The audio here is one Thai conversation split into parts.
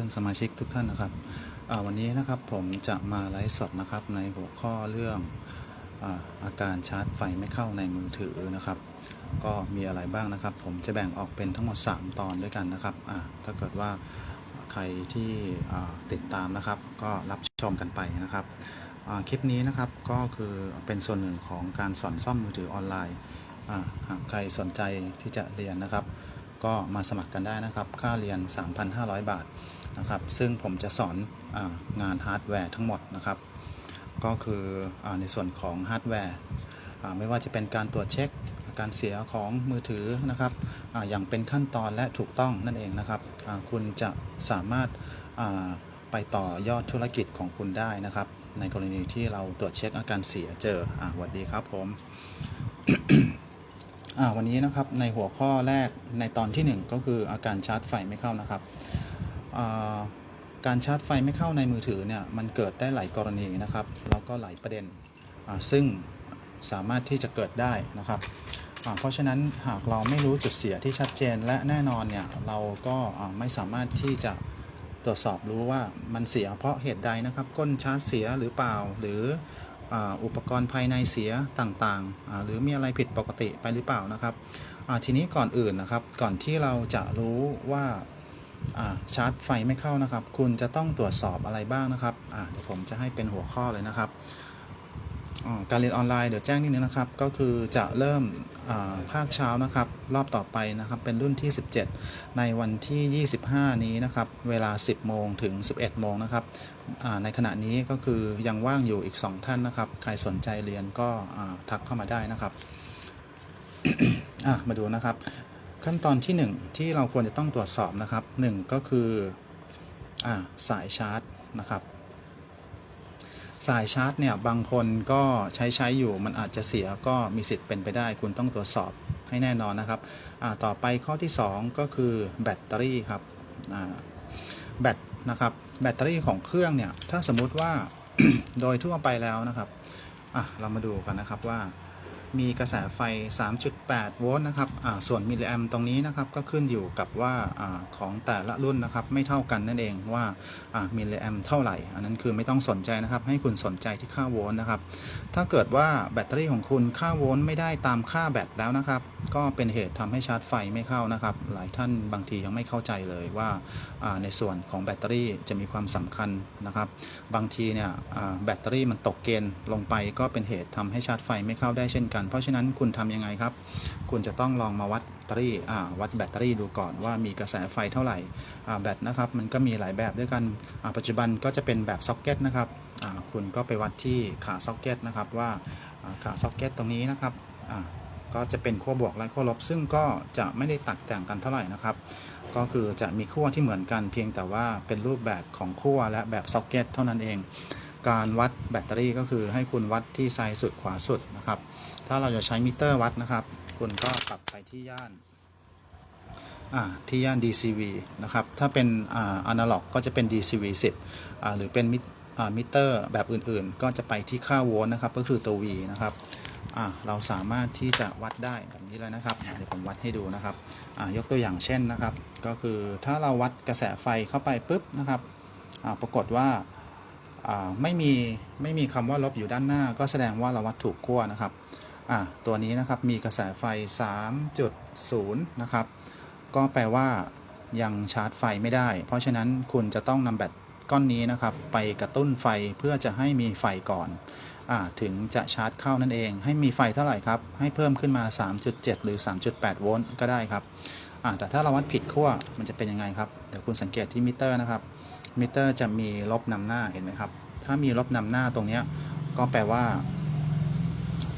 พื่อนสมาชิกทุกท่านนะครับวันนี้นะครับผมจะมาไลฟ์สดนะครับในหัวข้อเรื่องอาอาการชาร์จไฟไม่เข้าในมือถือนะครับ ก็มีอะไรบ้างนะครับ ผมจะแบ่งออกเป็นทั้งหมด 3 ตอนด้วยกันนะครับถ้าเกิดว่าใครที่ติดตามนะครับ ก็รับชมกันไปนะครับคลิปนี้นะครับก็คือเป็นส่วนหนึ่งของการสอนซ่อมมือถือออนไลน์หากใครสนใจที่จะเรียนนะครับ ก็มาสมัครกันได้นะครับ ค่าเรียน 3,500 บาทนะครับ ซึ่งผมจะสอนองานฮาร์ดแวร์ทั้งหมดนะครับ ก็คืออในส่วนของฮาร์ดแวร์ไม่ว่าจะเป็นการตรวจเช็คการเสียของมือถือนะครับออย่างเป็นขั้นตอนและถูกต้องนั่นเองนะครับ คุณจะสามารถไปต่อยอดธุรกิจของคุณได้นะครับ ในกรณีที่เราตรวจเช็คอาการเสียเจออสวัสดีครับผม วันนี้นะครับในหัวข้อแรกในตอนที่ 1 ก็คืออาการชาร์จไฟไม่เข้านะครับการชาร์จไฟไม่เข้าในมือถือเนี่ยมันเกิดได้หลายกรณีนะครับแล้วก็หลายประเด็นซึ่งสามารถที่จะเกิดได้นะครับเพราะฉะนั้นหากเราไม่รู้จุดเสียที่ชัดเจนและแน่นอนเนี่ยเราก็ไม่สามารถที่จะตรวจสอบรู้ว่ามันเสียเพราะเหตุใดนะครับ ก้นชาร์จเสียหรือเปล่าหรือ อุปกรณ์ภายในเสียต่างๆ หรือมีอะไรผิดปกติไปหรือเปล่านะครับ ทีนี้ก่อนอื่นนะครับ ก่อนที่เราจะรู้ว่าชาร์จไฟไม่เข้านะครับ คุณจะต้องตรวจสอบอะไรบ้างนะครับเดี๋ยวผมจะให้เป็นหัวข้อเลยนะครับ การเรียนออนไลน์เดี๋ยวแจ้งนิดนึงนะครับ ก็คือจะเริ่มภาคเช้านะครับ รอบต่อไปนะครับ เป็นรุ่นที่ 17 ในวันที่ 25 นี้นะครับ เวลา 10 โมงถึง 11 โมงนะครับในขณะนี้ก็คือยังว่างอยู่อีก 2 ท่านนะครับ ใครสนใจเรียนก็ทักเข้ามาได้นะครับมาดูนะครับ ขั้นตอนที่ 1 ที่เราควรจะต้องตรวจสอบนะครับ 1 ก็คืออสายชาร์จนะครับ สายชาร์จเนี่ยบางคนก็ใช้ใช้อยู่มันอาจจะเสียก็มีสิทธิ์เป็นไปได้ คุณต้องตรวจสอบให้แน่นอนนะครับต่อไปข้อที่ 2 ก็คือแบตเตอรี่ครับแบตนะครับแบตเตอรี่ของเครื่องเนี่ยถ้าสมมุติว่าโดยทั่วไปแล้วนะครับเรามาดูกันนะครับว่า มีกระแสไฟ 3.8 โวลต์นะครับอ่าส่วนมิลลิแอมตรงนี้นะครับก็ขึ้นอยู่กับว่าอาของแต่ละรุ่นนะครับไม่เท่ากันนั่นเองว่าอ่ามิลลิแอมเท่าไหร่ อันนั้นคือไม่ต้องสนใจนะครับ ให้คุณสนใจที่ค่าโวลต์นะครับ ถ้าเกิดว่าแบตเตอรี่ของคุณค่าโวลต์ไม่ได้ตามค่าแบตแล้วนะครับ ก็เป็นเหตุทำให้ชาร์จไฟไม่เข้านะครับ หลายท่านบางทียังไม่เข้าใจเลยว่าอ่าในส่วนของแบตเตอรี่จะมีความสำคัญนะครับ บางทีเนี่ยอ่าแบตเตอรี่มันตกเกณฑ์ลงไปก็เป็นเหตุทำให้ชาร์จไฟไม่เข้าได้เช่นกันเพราะฉะนั้นคุณทำยังไงครับ คุณจะต้องลองมาวัดแบตเตอรี่วัดแบตเตอรี่ดูก่อนว่ามีกระแสไฟเท่าไหร่แบตนะครับมันก็มีหลายแบบด้วยกันปัจจุบันก็จะเป็นแบบซ็อกเก็ตนะครับคุณก็ไปวัดที่ขาซ็อกเก็ตนะครับว่าขาซ็อกเก็ตตรงนี้นะครับก็จะเป็นขั้วบวกและขั้วลบ ซึ่งก็จะไม่ได้ตักแต่งกันเท่าไหร่นะครับ ก็คือจะมีขั้วที่เหมือนกันเพียงแต่ว่าเป็นรูปแบบของขั้วและแบบซ็อกเก็ตเท่านั้นเอง การวัดแบตเตอรี่ก็คือให้คุณวัดที่ไซด์สุดขวาสุดนะครับ ถ้าเราจะใช้มิเตอร์วัดนะครับ คุณก็ปรับไปที่ย่านที่ย่าน DCV นะครับ ถ้าเป็นอ่าอนาล็อกก็จะเป็น DCV 10 หรือเป็นมิมเตอร์แบบอื่นๆ ก็จะไปที่ค่าโวลต์นะครับ ก็คือตัว V นะครับเราสามารถที่จะวัดได้แบบนี้เลยนะครับ เดี๋ยวผมวัดให้ดูนะครับยกตัวอย่างเช่นนะครับ ก็คือถ้าเราวัดกระแสไฟเข้าไปปุ๊บนะครับปรากฏว่า ไม่มีไม่มีคำว่าลบอยู่ด้านหน้า ก็แสดงว่าเราวัดถูกขั้วนะครับตัวนี้นะครับมีกระแสไฟ 3.0 นะครับ ก็แปลว่ายังชาร์จไฟไม่ได้ เพราะฉะนั้นคุณจะต้องนำแบตก้อนนี้นะครับ ไปกระตุ้นไฟเพื่อจะให้มีไฟก่อนอถึงจะชาร์จเข้านั่นเอง ให้มีไฟเท่าไหร่ครับ ให้เพิ่มขึ้นมา 3.7 หรือ 3.8 โวลต์ก็ได้ครับแต่ถ้าเราวัดผิดขั้วมันจะเป็นยังไงครับ เดี๋ยวคุณสังเกตที่มิเตอร์นะครับ มิเตอร์จะมีลบนำหน้าเห็นไหมครับ ถ้ามีลบนำหน้าตรงนี้ก็แปลว่า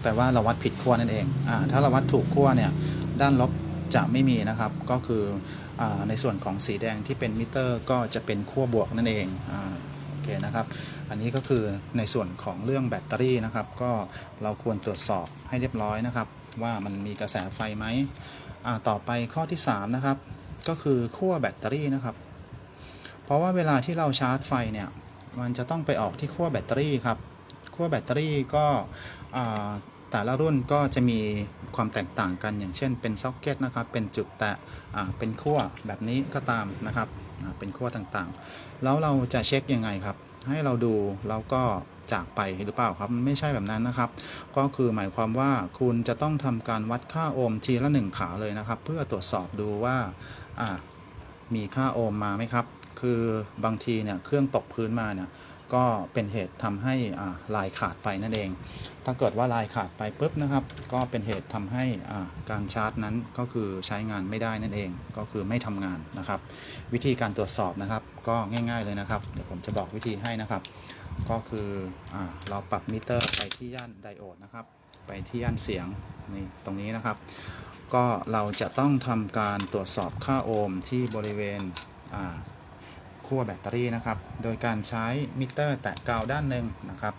แปลว่าเราวัดผิดขั้วนั่นเองอถ้าเราวัดถูกขั้วเนี่ยด้านลบจะไม่มีนะครับ ก็คืออในส่วนของสีแดงที่เป็นมิเตอร์ ก็จะเป็นขั้วบวกนั่นเองอโอเคนะครับ อันนี้ก็คือในส่วนของเรื่องแบตเตอรี่นะครับ ก็เราควรตรวจสอบให้เรียบร้อยนะครับ ว่ามันมีกระแสไฟไหมต่อไปข้อที่ 3 นะครับ ก็คือขั้วแบตเตอรี่นะครับ ราะว่าเวลาที่เราชาร์จไฟเนี่ยมันจะต้องไปออกที่ขั้วแบตเตอรี่ครับขั้วแบตเตอรี่ก็แต่ละรุ่นก็จะมีความแตกต่างกันอย่างเช่นเป็นซ็อกเก็ตนะครับเป็นจุดแตะเป็นขั้วแบบนี้ก็ตามนะครับเป็นขั้วต่างๆ แล้วเราจะเช็คยังไงครับ ให้เราดูแล้วก็จากไปหรือเปล่าครับไม่ใช่แบบนั้นนะครับ ก็คือหมายความว่าคุณจะต้องทำการวัดค่าโอห์มทีละหนึ่งขาเลยนะครับ เพื่อตรวจสอบดูว่ามีค่าโอห์มมาไหมครับ คือบางทีเนี่ยเครื่องตกพื้นมาเนี่ยก็เป็นเหตุทำให้ลายขาดไปนั่นเอง ถ้าเกิดว่าลายขาดไปปุ๊บนะครับ ก็เป็นเหตุทำให้การชาร์จนั้นก็คือใช้งานไม่ได้นั่นเอง ก็คือไม่ทำงานนะครับ วิธีการตรวจสอบนะครับ ก็ง่ายๆเลยนะครับ เดี๋ยวผมจะบอกวิธีให้นะครับ ก็คืออเราปรับมิเตอร์ไปที่ย่านไดโอดนะครับ ไปที่ย่านเสียงนี่ตรงนี้นะครับ ก็เราจะต้องทำการตรวจสอบค่าโอห์มที่บริเวณ ขั้วแบตเตอรี่นะครับ โดยการใช้มิเตอร์แตะกาวด้านหนึ่งนะครับ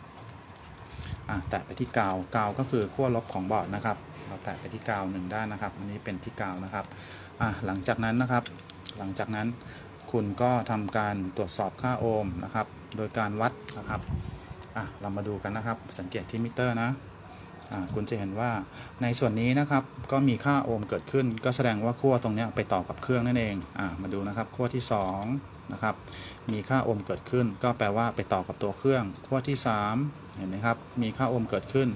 อ่าแตะไปที่กาว กาวก็คือขั้วลบของบอร์ดนะครับ เราแตะไปที่กาวหนึ่งด้านนะครับ อันนี้เป็นที่กาวนะครับอ่าหลังจากนั้นนะครับ หลังจากนั้นคุณก็ทำการตรวจสอบค่าโอห์มนะครับ โดยการวัดนะครับอะเรามาดูกันนะครับ สังเกตที่มิเตอร์นะ คุณจะเห็นว่าในส่วนนี้นะครับก็มีค่าโอห์มเกิดขึ้น ก็แสดงว่าขั้วตรงนี้ไปต่อกับเครื่องนั่นเองอ่ามาดูนะครับขั้วที่2นะครับมีค่าโอห์มเกิดขึ้น ก็แปลว่าไปต่อกับตัวเครื่องขั้วที่ 3 เห็นไหมครับมีค่าโอห์มเกิดขึ้น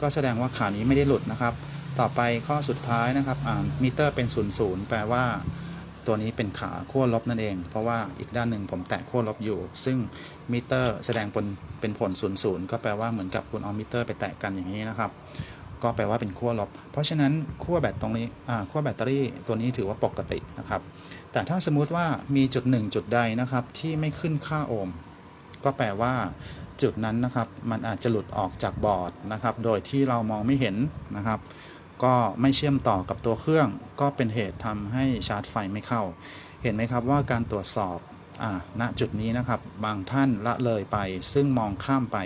ก็แสดงว่าขานี้ไม่ได้หลุดนะครับ ต่อไปข้อสุดท้ายนะครับมิเตอร์เป็น0ูนย์แปลว่าตัวนี้เป็นขาขั้วลบนั่นเอง เพราะว่าอีกด้านหนึ่งผมแตะขั้วลบอยู่ ซึ่ง มิเตอร์แสดงผลเป็นผล0ูนย์ก็แปลว่าเหมือนกับคุณเอามิเตอร์ไปแตะกันอย่างนี้นะครับ ก็แปลว่าเป็นขั้วลบ เพราะฉะนั้นขั้วแบตตรงนี้ขั้วแบตเตอรี่ตัวนี้ถือว่าปกตินะครับ แต่ถ้าสมมุติว่ามีจุดหนึ่งจุดใดนะครับที่ไม่ขึ้นค่าโอห์มก็แปลว่าจุดนั้นนะครับมันอาจจะหลุดออกจากบอร์ดนะครับ โดยที่เรามองไม่เห็นนะครับ ก็ไม่เชื่อมต่อกับตัวเครื่อง ก็เป็นเหตุทำให้ชาร์จไฟไม่เข้า เห็นไหมครับว่าการตรวจสอบ ณจุดนี้นะครับบางท่านละเลยไป ซึ่งมองข้ามไป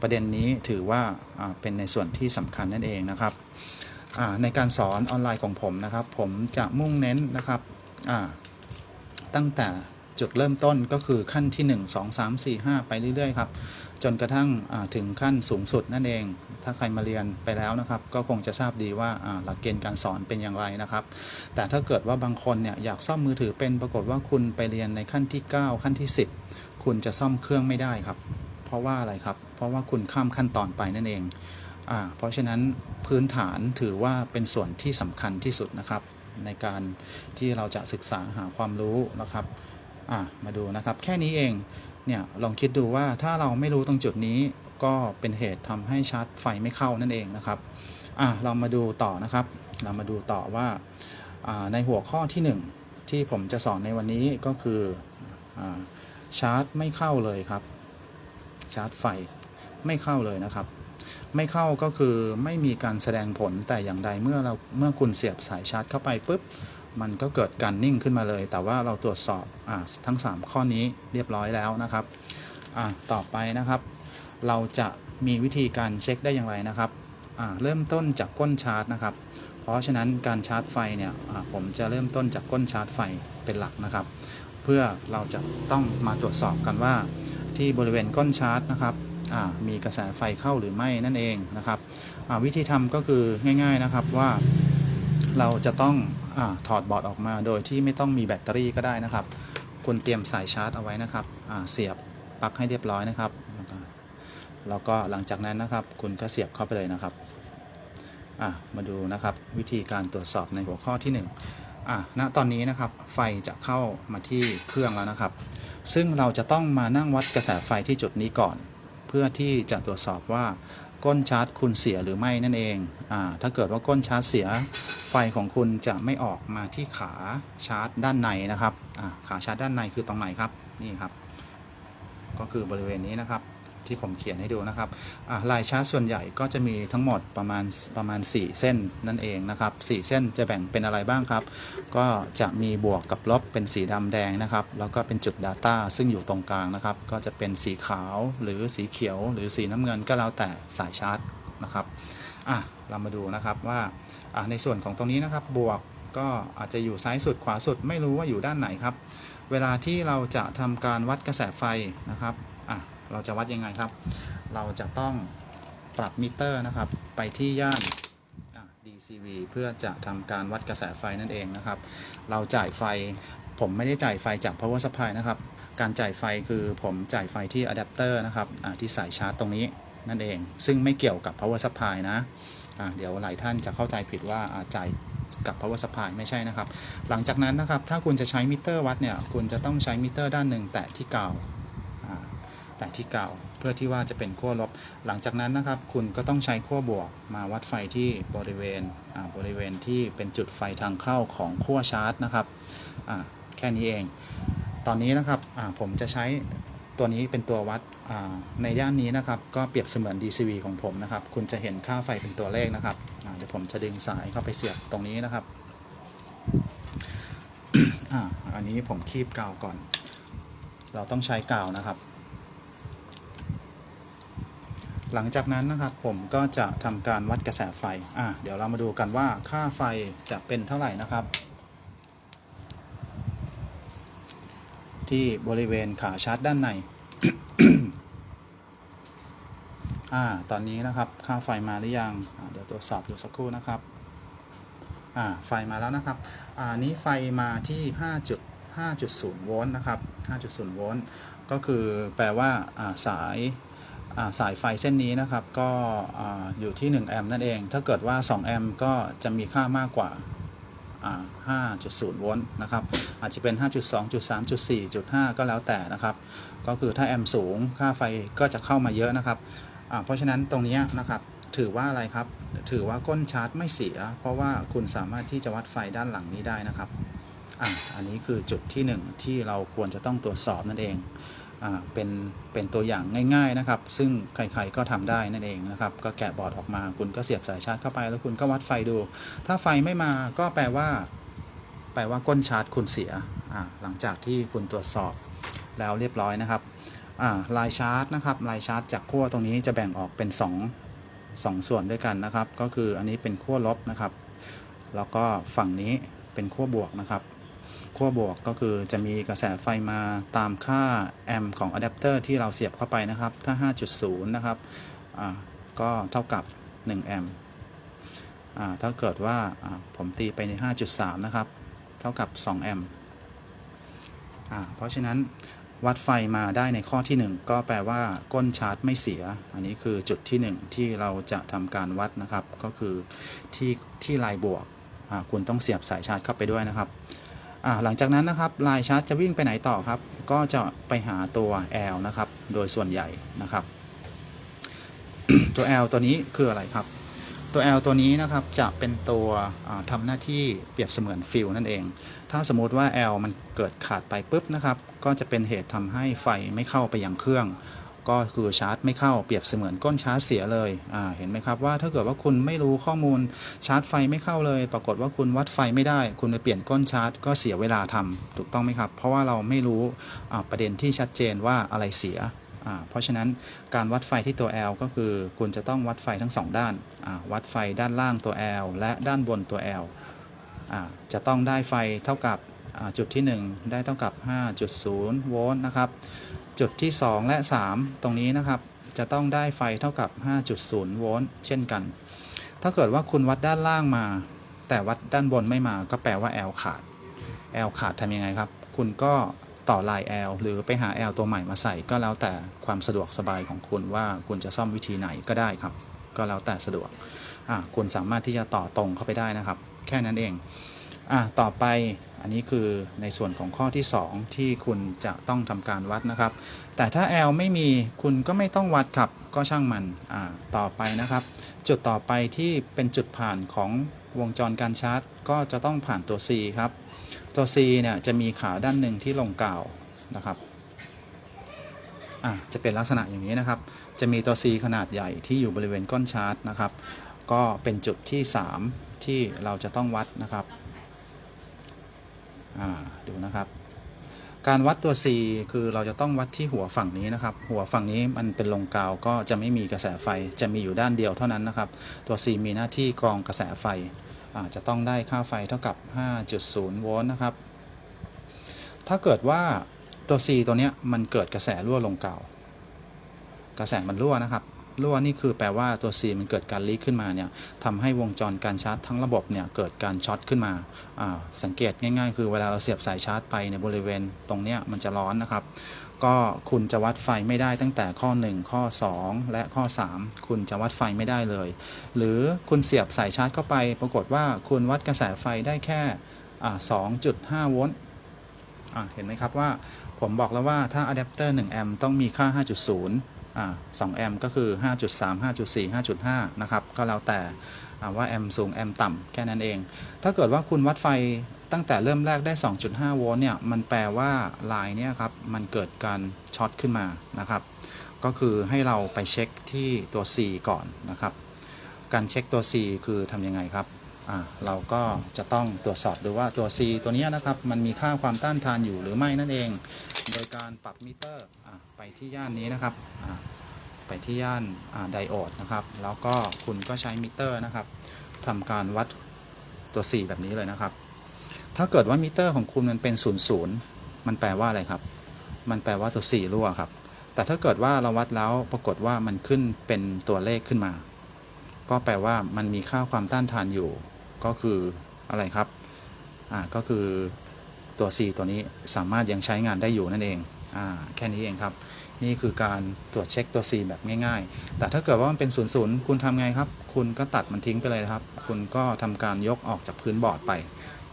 ประเด็นนี้ถือว่าเป็นในส่วนที่สำคัญนั่นเองนะครับในการสอนออนไลน์ของผมนะครับ ผมจะมุ่งเน้นนะครับตั้งแต่ จุดเริ่มต้นก็คือขั้นที่ 1 2 3 4 5 ไปเรื่อยๆครับ จนกระทั่งถึงขั้นสูงสุดนั่นเอง ถ้าใครมาเรียนไปแล้วนะครับ ก็คงจะทราบดีว่าหลักเกณฑ์การสอนเป็นอย่างไรนะครับ แต่ถ้าเกิดว่าบางคนเนี่ยอยากซ่อมมือถือเป็นปรากฏว่าคุณไปเรียนในขั้นที่ 9 ขั้นที่ 10 คุณจะซ่อมเครื่องไม่ได้ครับ เพราะว่าอะไรครับ เพราะว่าคุณข้ามขั้นตอนไปนั่นเองอเพราะฉะนั้นพื้นฐานถือว่าเป็นส่วนที่สำคัญที่สุดนะครับในการที่เราจะศึกษาหาความรู้นะครับ อ่ามาดูนะครับ แค่นี้เองเนี่ยลองคิดดูว่าถ้าเราไม่รู้ตรงจุดนี้ก็เป็นเหตุทำให้ชาร์จไฟไม่เข้านั่นเองนะครับอะเรามาดูต่อนะครับ เรามาดูต่อว่าในหัวข้อที่ 1 ที่ผมจะสอนในวันนี้ก็คืออชาร์จไม่เข้าเลยครับ ชาร์จไฟไม่เข้าเลยนะครับ ไม่เข้าก็คือไม่มีการแสดงผลแต่อย่างใดเมื่อเราเมื่อคุณเสียบสายชาร์จเข้าไปปุ๊บ มันก็เกิดการนิ่งขึ้นมาเลย แต่ว่าเราตรวจสอบอทั้ง 3 ข้อนี้เรียบร้อยแล้วนะครับต่อไปนะครับ เราจะมีวิธีการเช็คได้อย่างไรนะครับเริ่มต้นจากก้นชาร์จนะครับ เพราะฉะนั้นการชาร์จไฟเนี่ยผมจะเริ่มต้นจากก้นชาร์จไฟเป็นหลักนะครับ เพื่อเราจะต้องมาตรวจสอบกันว่า ที่บริเวณก้นชาร์จนะครับมีกระแสไฟเข้าหรือไม่นั่นเองนะครับวิธีทำก็คือง่าย ๆนะครับว่าเราจะต้อง อถอดบอร์ดออกมาโดยที่ไม่ต้องมีแบตเตอรี่ก็ได้นะครับ คุณเตรียมสายชาร์จเอาไว้นะครับเสียบปลั๊กให้เรียบร้อยนะครับ แล้วก็หลังจากนั้นนะครับ คุณก็เสียบเข้าไปเลยนะครับมาดูนะครับวิธีการตรวจสอบในหัวข้อที่1อะณตอนนี้นะครับไฟจะเข้ามาที่เครื่องแล้วนะครับ ซึ่งเราจะต้องมานั่งวัดกระแสไฟที่จุดนี้ก่อน เพื่อที่จะตรวจสอบว่า ก้นชาร์จคุณเสียหรือไม่นั่นเองอ่าถ้าเกิดว่าก้นชาร์จเสียไฟของคุณจะไม่ออกมาที่ขาชาร์จด้านในนะครับอ่าขาชาร์จด้านในคือตรงไหนครับ นี่ครับ ก็คือบริเวณนี้นะครับ ที่ผมเขียนให้ดูนะครับลายชาร์จส่วนใหญ่ก็จะมีทั้งหมดประมาณประมาณ 4 เส้นนั่นเองนะครับ4เส้นจะแบ่งเป็นอะไรบ้างครับ ก็จะมีบวกกับลบเป็นสีดำแดงนะครับ แล้วก็เป็นจุด Data ซึ่งอยู่ตรงกลางนะครับ ก็จะเป็นสีขาวหรือสีเขียว หรือสีน้ำเงินก็แล้วแต่สายชาร์จนะครับอะเรามาดูนะครับว่าในส่วนของตรงนี้นะครับบวกก็อาจจะอยู่ซ้ายสุดขวาสุดไม่รู้ว่าอยู่ด้านไหนครับ เวลาที่เราจะทำการวัดกระแสไฟนะครับอะ เราจะวัดยังไงครับ เราจะต้องปรับมิเตอร์นะครับ ไปที่ย่าน DCV เพื่อจะทำการวัดกระแสไฟนั่นเองนะครับ เราจ่ายไฟ ผมไม่ได้จ่ายไฟจาก power supply นะครับ การจ่ายไฟคือผมจ่ายไฟที่อะแดปเตอร์นะครับที่สายชาร์จตรงนี้นั่นเอง ซึ่งไม่เกี่ยวกับ power supply นะอ่าเดี๋ยวหลายท่านจะเข้าใจผิดว่าจ่ายกับ power supply ไม่ใช่นะครับ หลังจากนั้นนะครับ ถ้าคุณจะใช้มิเตอร์วัดเนี่ย คุณจะต้องใช้มิเตอร์ด้านหนึ่งแตะที่กาวอ่า แตะที่เก่าเพื่อที่ว่าจะเป็นขั้วลบ หลังจากนั้นนะครับ คุณก็ต้องใช้ขั้วบวกมาวัดไฟที่บริเวณบริเวณที่เป็นจุดไฟทางเข้าของขั้วชาร์จนะครับแค่นี้เอง ตอนนี้นะครับผมจะใช้ตัวนี้เป็นตัววัดในย่านนี้นะครับ ก็เปรียบเสมือน DCV ของผมนะครับ คุณจะเห็นค่าไฟเป็นตัวเลขนะครับเดี๋ยวผมจะดึงสายเข้าไปเสียบตรงนี้นะครับอันนี้ผมคีบกาวก่อน เราต้องใช้กาวนะครับ หลังจากนั้นนะครับผมก็จะทำการวัดกระแสไฟอะเดี๋ยวเรามาดูกันว่าค่าไฟจะเป็นเท่าไหร่นะครับ ที่บริเวณขาชาร์จด้านในอ่าตอนนี้นะครับค่าไฟมาหรือยังเดี๋ยวตรวจสอบดูสักครู่นะครับอ่าไฟมาแล้วนะครับอ่านี้ไฟมาที่5.5.0โวลต์นะครับ5.0โวลต์ก็คือแปลว่าอ่าสาย สายไฟเส้นนี้นะครับก็ออยู่ที่ 1 แอมป์นั่นเอง ถ้าเกิดว่า 2 แอมป์ก็จะมีค่ามากกว่าอ่า 5.0 โวลต์นะครับ อาจจะเป็น 5.2.3.4.5 ก็แล้วแต่นะครับ ก็คือถ้าแอมป์สูงค่าไฟก็จะเข้ามาเยอะนะครับ เพราะฉะนั้นตรงนี้นะครับถือว่าอะไรครับ ถือว่าก้นชาร์จไม่เสีย เพราะว่าคุณสามารถที่จะวัดไฟด้านหลังนี้ได้นะครับ อ่าอันนี้คือจุดที่ 1 ที่เราควรจะต้องตรวจสอบนั่นเอง เป็นเป็นตัวอย่างง่ายๆนะครับ ซึ่งใครๆก็ทำได้นั่นเองนะครับ ก็แกะบอร์ดออกมา คุณก็เสียบสายชาร์จเข้าไป แล้วคุณก็วัดไฟดู ถ้าไฟไม่มาก็แปลว่า แปลว่าก้นชาร์จคุณเสียหลังจากที่คุณตรวจสอบแล้วเรียบร้อยนะครับลายชาร์จนะครับลายชาร์จจากขั้วตรงนี้จะแบ่งออกเป็น 2 2 ส่วนด้วยกันนะครับ ก็คืออันนี้เป็นขั้วลบนะครับ แล้วก็ฝั่งนี้เป็นขั้วบวกนะครับ ขั้วบวกก็คือจะมีกระแสไฟมาตามค่าแอมป์ของอะแดปเตอร์ที่เราเสียบเข้าไปนะครับ ถ้า 5.0 นะครับก็เท่ากับ 1 แอมป์ถ้าเกิดว่าผมตีไปใน 5.3 นะครับ เท่ากับ 2 แอมป์เพราะฉะนั้นวัดไฟมาได้ในข้อที่ 1 ก็แปลว่าก้นชาร์จไม่เสีย อันนี้คือจุดที่ 1 ที่เราจะทำการวัดนะครับ ก็คือที่ที่ลายบวกคุณต้องเสียบสายชาร์จเข้าไปด้วยนะครับ หลังจากนั้นนะครับลายชาร์จจะวิ่งไปไหนต่อครับ ก็จะไปหาตัว L นะครับ โดยส่วนใหญ่นะครับ ตัว L ตัวนี้คืออะไรครับ ตัว L ตัวนี้นะครับจะเป็นตัวอ่าทำหน้าที่เปรียบเสมือนฟิลนั่นเอง ถ้าสมมุติว่า L มันเกิดขาดไปปุ๊บนะครับ ก็จะเป็นเหตุทำให้ไฟไม่เข้าไปยังเครื่อง ก็คือชาร์จไม่เข้าเปรียบเสมือนก้นชาร์จเสียเลยเห็นไหมครับว่าถ้าเกิดว่าคุณไม่รู้ข้อมูลชาร์จไฟไม่เข้าเลย ปรากฏว่าคุณวัดไฟไม่ได้ คุณไปเปลี่ยนก้นชาร์จก็เสียเวลาทำถูกต้องไหมครับ เพราะว่าเราไม่รู้ประเด็นที่ชัดเจนว่าอะไรเสียเพราะฉะนั้นการวัดไฟที่ตัว L ก็คือคุณจะต้องวัดไฟทั้งสองด้าน วัดไฟด้านล่างตัว L และด้านบนตัว L อ่าจะต้องได้ไฟเท่ากับจุดที่ 1 ได้เท่ากับ 5.0 โวลต์นะครับ จุดที่ 2 และ 3 ตรงนี้นะครับ จะต้องได้ไฟเท่ากับ 5.0 โวลต์เช่นกัน ถ้าเกิดว่าคุณวัดด้านล่างมา แต่วัดด้านบนไม่มาก็แปลว่า L ขาด L ขาดทำยังไงครับ คุณก็ต่อลาย L หรือไปหา L ตัวใหม่มาใส่ก็แล้วแต่ความสะดวกสบายของคุณว่าคุณจะซ่อมวิธีไหนก็ได้ครับ ก็แล้วแต่สะดวกคุณสามารถที่จะต่อตรงเข้าไปได้นะครับ แค่นั้นเอง อะต่อไปอันนี้คือในส่วนของข้อที่ 2 ที่คุณจะต้องทำการวัดนะครับ แต่ถ้า L ไม่มีคุณก็ไม่ต้องวัดครับก็ช่างมันอ่าต่อไปนะครับ จุดต่อไปที่เป็นจุดผ่านของวงจรการชาร์จ ก็จะต้องผ่านตัว C ครับ ตัว C เนี่ยจะมีขาด้านหนึ่งที่ลงกาวนะครับอะจะเป็นลักษณะอย่างนี้นะครับ จะมีตัว C ขนาดใหญ่ที่อยู่บริเวณก้นชาร์จนะครับ ก็เป็นจุดที่ 3 ที่เราจะต้องวัดนะครับ อ่าดูนะครับ การวัดตัว C คือเราจะต้องวัดที่หัวฝั่งนี้นะครับ หัวฝั่งนี้มันเป็นลงกาวก็จะไม่มีกระแสไฟจะมีอยู่ด้านเดียวเท่านั้นนะครับ ตัว C มีหน้าที่กรองกระแสไฟอ่าจะต้องได้ค่าไฟเท่ากับ 5.0 โวลต์นะครับ ถ้าเกิดว่าตัว C ตัวเนี้ยมันเกิดกระแสรั่วลงกาว กระแสมันรั่วนะครับ รั่วนี่คือแปลว่าตัว C มันเกิดการลีกขึ้นมาเนี่ยทำให้วงจรการชาร์จทั้งระบบเนี่ยเกิดการช็อตขึ้นมาาสังเกตง่ายๆ คือเวลาเราเสียบสายชาร์จไปในบริเวณตรงเนี้ยมันจะร้อนนะครับ ก็คุณจะวัดไฟไม่ได้ตั้งแต่ข้อ 1 ข้อ 2 และข้อ 3 คุณจะวัดไฟไม่ได้เลย หรือคุณเสียบสายชาร์จเข้าไป ปรากฏว่าคุณวัดกระแสไฟได้แค่อ่า2.5โวลต์เห็นไหมครับว่าผมบอกแล้วว่าถ้าอะแดปเตอร์1แอมป์ต้องมีค่า 5.0 อ่า2แอมป์ก็คือ 5.3 5.4 5.5 นะครับ ก็แล้วแต่ว่าแอมป์สูงแอมป์ต่ำแค่นั้นเอง ถ้าเกิดว่าคุณวัดไฟตั้งแต่เริ่มแรกได้ 2.5 โวลต์เนี่ย มันแปลว่าลายเนี่ยครับ มันเกิดการช็อตขึ้นมานะครับ ก็คือให้เราไปเช็คที่ตัว C ก่อนนะครับ การเช็คตัว C คือทำยังไงครับ เราก็จะต้องตรวจสอบดูว่าตัว C ตัวนี้นะครับ มันมีค่าความต้านทานอยู่หรือไม่นั่นเอง โดยการปรับมิเตอร์ไปที่ย่านนี้นะครับไปที่ย่านาไดโอดนะครับ แล้วก็คุณก็ใช้มิเตอร์นะครับทำการวัดตัว C แบบนี้เลยนะครับ ถ้าเกิดว่ามิเตอร์ของคุณมันเป็น0ูนย์มันแปลว่าอะไรครับ มันแปลว่าตัว 4 รั่วครับ แต่ถ้าเกิดว่าเราวัดแล้วปรากฏว่ามันขึ้นเป็นตัวเลขขึ้นมา ก็แปลว่ามันมีค่าความต้านทานอยู่ ก็คืออะไรครับ อ่า ก็คือ ตัว C ตัวนี้สามารถยังใช้งานได้อยู่นั่นเองอ่าแค่นี้เองครับ นี่คือการตรวจเช็คตัว C แบบง่าย ๆ แต่ถ้าเกิดว่ามันเป็น0ูนย์คุณทำไงครับ คุณก็ตัดมันทิ้งไปเลยครับ คุณก็ทำการยกออกจากพื้นบอร์ดไป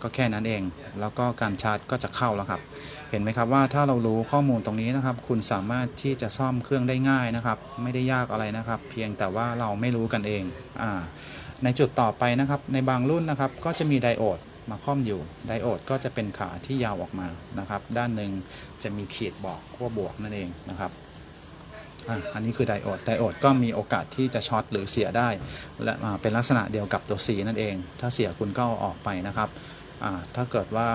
ก็แค่นั้นเอง แล้วก็การชาร์จก็จะเข้าแล้วครับ เห็นไหมครับว่าถ้าเรารู้ข้อมูลตรงนี้นะครับ คุณสามารถที่จะซ่อมเครื่องได้ง่ายนะครับ ไม่ได้ยากอะไรนะครับ เพียงแต่ว่าเราไม่รู้กันเองอ่าในจุดต่อไปนะครับ ในบางรุ่นนะครับ ก็จะมีไดโอด มาค่อมอยู่ไดโอดก็จะเป็นขาที่ยาวออกมานะครับ ด้านหนึ่งจะมีขีดบอกขั้วบวกนั่นเองนะครับอะอันนี้คือไดโอด ไดโอดก็มีโอกาสที่จะช็อตหรือเสียได้ และเป็นลักษณะเดียวกับตัว C นั่นเอง ถ้าเสียคุณก็ออกไปนะครับอ่าถ้าเกิดว่า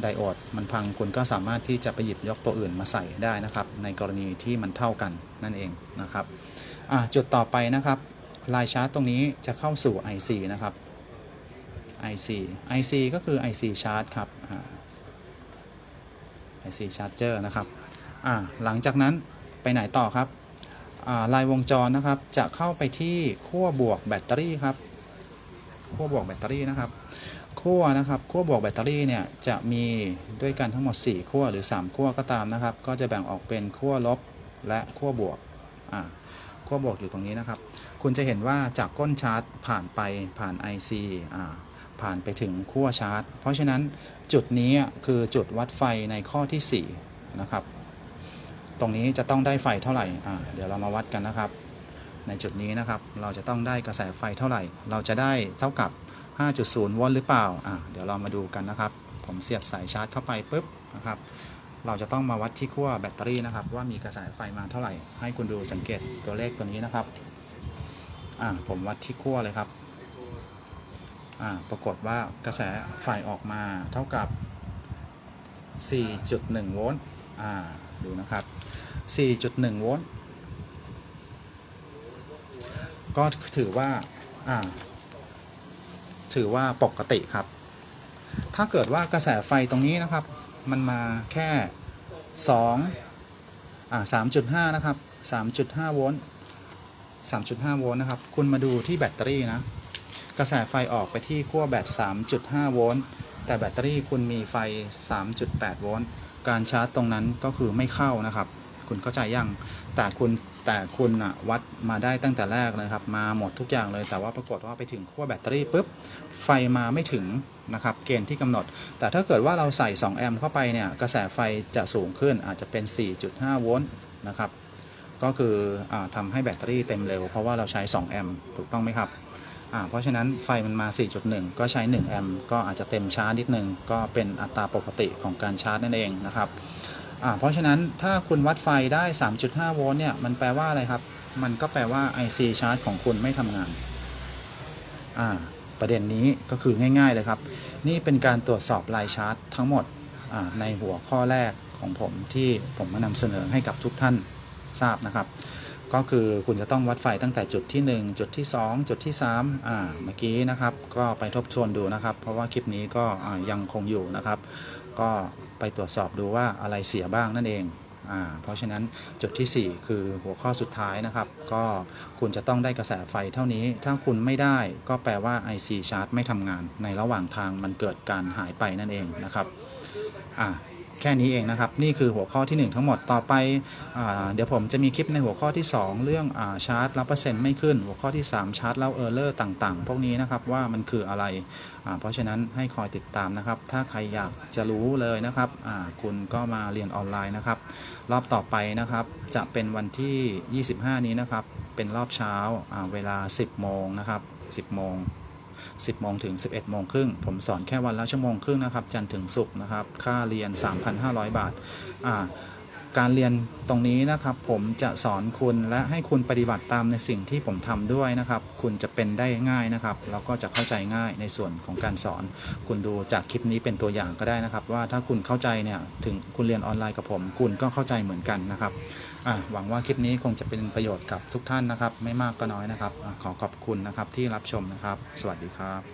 ไดโอดมันพังคุณก็สามารถที่จะไปหยิบยกตัวอื่นมาใส่ได้นะครับ ในกรณีที่มันเท่ากันนั่นเองนะครับอ่าจุดต่อไปนะครับลายชาร์จตรงนี้จะเข้าสู่ IC นะครับ IC IC ก็คือ IC chart ครับอ่า IC charger นะครับหลังจากนั้นไปไหนต่อครับลายวงจรนะครับ จะเข้าไปที่ขั้วบวกแบตเตอรี่ครับขั้วบวกแบตเตอรี่นะครับขั้วนะครับขั้วบวกแบตเตอรี่เนี่ยจะมีด้วยกันทั้งหมด 4 ขั้วหรือ 3 ขั้วก็ตามนะครับ ก็จะแบ่งออกเป็นขั้วลบและขั้วบวกอ่าขั้วบวกอยู่ตรงนี้นะครับ คุณจะเห็นว่าจากก้นชาร์จผ่านไปผ่าน IC อ่า ผ่านไปถึงขั้วชาร์จ เพราะฉะนั้นจุดนี้คือจุดวัดไฟในข้อที่4นะครับ ตรงนี้จะต้องได้ไฟเท่าไหร่เดี๋ยวเรามาวัดกันนะครับ ในจุดนี้นะครับเราจะต้องได้กระแสไฟเท่าไหร่ เราจะได้เท่ากับ 5.0โวลต์หรือเปล่าเดี๋ยวเรามาดูกันนะครับ ผมเสียบสายชาร์จเข้าไปปุ๊บนะครับเราจะต้องมาวัดที่ขั้วแบตเตอรี่นะครับ ว่ามีกระแสไฟมาเท่าไหร่ ให้คุณดูสังเกตตัวเลขตัวนี้นะครับ อ่าผมวัดที่ขั้วเลยครับ ปรากฏว่ากระแสไฟออกมาเท่ากับ 4.1 โวลต์ดูนะครับ 4.1 โวลต์ก็ถือว่าอ่าถือว่าปกติครับ ถ้าเกิดว่ากระแสไฟตรงนี้นะครับ มันมาแค่2อ่า3.5 นะครับ 3.5 โวลต์ 3.5 โวลต์นะครับ คุณมาดูที่แบตเตอรี่นะ กระแสไฟออกไปที่ขั้วแบต 3.5 โวลต์ แต่แบตเตอรี่คุณมีไฟ 3.8 โวลต์ การชาร์จตรงนั้นก็คือไม่เข้านะครับ คุณเข้าใจยัง แต่คุณแต่คุณอะวัดมาได้ตั้งแต่แรกเลยครับ มาหมดทุกอย่างเลย แต่ว่าปรากฏว่าไปถึงขั้วแบตเตอรี่ปุ๊บ ไฟมาไม่ถึงนะครับ เกณฑ์ที่กำหนด แต่ถ้าเกิดว่าเราใส่ 2 แอมป์เข้าไปเนี่ย กระแสไฟจะสูงขึ้น อาจจะเป็น 4.5 โวลต์นะครับ ก็คืออาทำให้แบตเตอรี่เต็มเร็ว เพราะว่าเราใช้ 2 แอมป์ ถูกต้องไหมครับ เพราะฉะนั้นไฟมันมา 4.1 ก็ใช้ 1 แอมป์ก็อาจจะเต็มชาร์จนิดนึง ก็เป็นอัตราปกติของการชาร์จนั่นเองนะครับเพราะฉะนั้นถ้าคุณวัดไฟได้ 3.5 โวลต์เนี่ยมันแปลว่าอะไรครับ มันก็แปลว่า IC ชาร์จของคุณไม่ทำงาน ประเด็นนี้ก็คือง่าย ๆเลยครับ นี่เป็นการตรวจสอบลายชาร์จทั้งหมดในหัวข้อแรกของผมที่ผมมานำเสนอให้กับทุกท่านทราบนะครับ ก็คือคุณจะต้องวัดไฟตั้งแต่จุดที่ 1 จุดที่ 2 จุดที่3อ่าเมื่อกี้นะครับ ก็ไปทบทวนดูนะครับ เพราะว่าคลิปนี้ก็ยังคงอยู่นะครับ ก็ไปตรวจสอบดูว่าอะไรเสียบ้างนั่นเองอ่าเพราะฉะนั้นจุดทีสี่4 คือหัวข้อสุดท้ายนะครับ ก็คุณจะต้องได้กระแสไฟเท่านี้ ถ้าคุณไม่ได้ก็แปลว่า IC ชาร์จไม่ทำงาน ในระหว่างทางมันเกิดการหายไปนั่นเองนะครับอ่า แค่นี้เองนะครับ นี่คือหัวข้อทีหนึ่1 ทั้งหมดต่อไปอเดี๋ยวผมจะมีคลิปในหัวข้อที่ 2 เรื่องอชาร์จรับเปอร์เซ็นต์ไม่ขึ้น หัวข้อที่ 3 ชาร์จแล้วเออร์เลอร์ต่างๆ พวกนี้นะครับว่ามันคืออะไร เพราะฉะนั้นให้คอยติดตามนะครับ ถ้าใครอยากจะรู้เลยนะครับคุณก็มาเรียนออนไลน์นะครับ รอบต่อไปนะครับจะเป็นวันที่ 25 นี้นะครับ เป็นรอบเช้าอ่าเวลา 10 โมงนะครับ 10 โมง 10โมงถึง 11โมงครึ่งผมสอนแค่วันละชั่วโมงครึ่งนะครับจันทร์ถึงศุกร์นะครับ ค่าเรียน 3,500 บาทอ่าการเรียนตรงนี้นะครับผมจะสอนคุณและให้คุณปฏิบัติตามในสิ่งที่ผมทำด้วยนะครับ คุณจะเป็นได้ง่ายนะครับแล้วก็จะเข้าใจง่ายในส่วนของการสอน คุณดูจากคลิปนี้เป็นตัวอย่างก็ได้นะครับ ว่าถ้าคุณเข้าใจเนี่ยถึงคุณเรียนออนไลน์กับผม คุณก็เข้าใจเหมือนกันนะครับ หวังว่าคลิปนี้คงจะเป็นประโยชน์กับทุกท่านนะครับ ไม่มากก็น้อยนะครับอขอขอบคุณนะครับที่รับชมนะครับ สวัสดีครับ